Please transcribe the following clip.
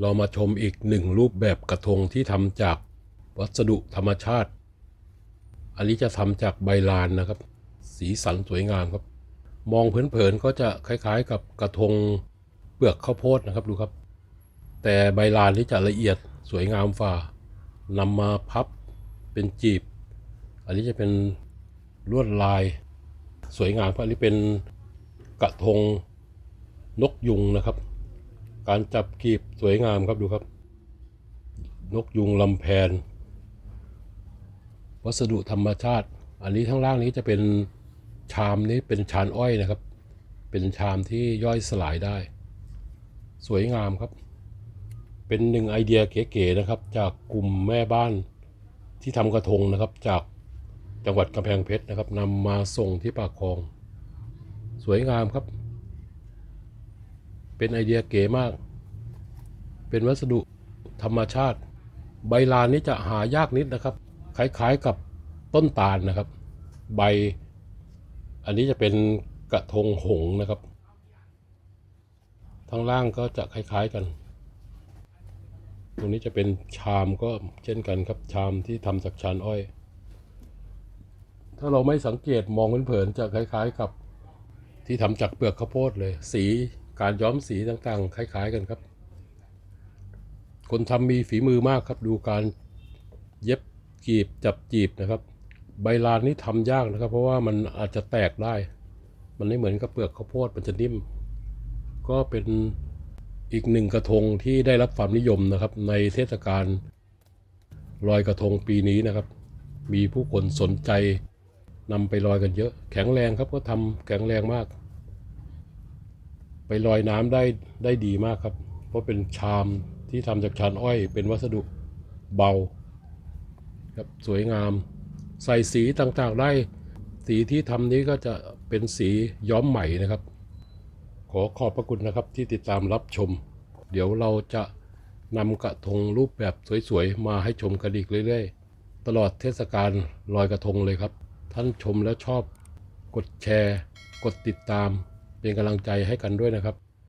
เรามาชมอีกหนึ่งรูปแบบกระทงที่ทำจากวัสดุธรรมชาติ อันนี้จะทำจากใบลานนะครับ สีสันสวยงามครับ มองเผินๆก็จะคล้ายๆ กับกระทงเปลือกข้าวโพดนะครับดูครับ แต่ใบลานนี้จะละเอียดสวยงามฝ่านำมาพับเป็นจีบ อันนี้จะเป็นลวดลายสวยงามครับอันนี้เป็นกระทงนกยุงนะครับ การจับกีบสวยงามครับดูครับ นกยุงลำแพน วัสดุธรรมชาติ อันนี้ข้างล่างนี้จะเป็นชามนี้เป็นชานอ้อยนะครับ เป็นชามที่ย่อยสลายได้ สวยงามครับ เป็นหนึ่งไอเดียเก๋ๆนะครับ จากกลุ่มแม่บ้านที่ทำกระทงนะครับ จากจังหวัดกำแพงเพชรนะครับนำมาส่งที่ปากคลอง สวยงามครับ เป็นไอเดียเก๋มาก เป็นวัสดุธรรมชาติ ใบลานนี้จะหายากนิดนะครับ คล้ายๆกับต้นตาลนะครับ ใบ อันนี้จะเป็นกระทงหงนะครับทางล่างก็จะคล้าย ๆกัน ตรงนี้จะเป็นชามก็เช่นกันครับชามที่ทำจากชานอ้อย ถ้าเราไม่สังเกตมองเผินๆจะคล้าย ๆ กับที่ทำจากเปลือกข้าวโพดเลย สี การย้อมสีต่างๆ คล้าย ๆ กันครับ คนทำมีฝีมือมากครับ ดูการเย็บกีบจับจีบนะครับ ใบลานนี่ทำยากนะครับ เพราะว่ามันอาจจะแตกได้ มันไม่เหมือนกับเปลือกข้าวโพดมันจะนิ่ม ก็เป็นอีกหนึ่งกระทงที่ได้รับความนิยมนะครับ ในเทศกาลลอยกระทงปีนี้นะครับ มีผู้คนสนใจนำไปลอยกันเยอะ แข็งแรงครับก็ทำแข็งแรงมาก ไปลอยน้ำได้ได้ดีมากครับ เพราะเป็นชามที่ทำจากชานอ้อย เป็นวัสดุเบาครับสวยงาม ใส่สีต่างๆได้ สีที่ทำนี้ก็จะเป็นสีย้อมใหม่นะครับ ขอขอบพระคุณนะครับที่ติดตามรับชม เดี๋ยวเราจะนำกระทงรูปแบบสวยๆ มาให้ชมกันอีกเรื่อยๆ ตลอดเทศกาลลอยกระทงเลยครับ ท่านชมแล้วชอบ กดแชร์ กดติดตาม เป็นกำลังใจให้กันด้วยนะครับ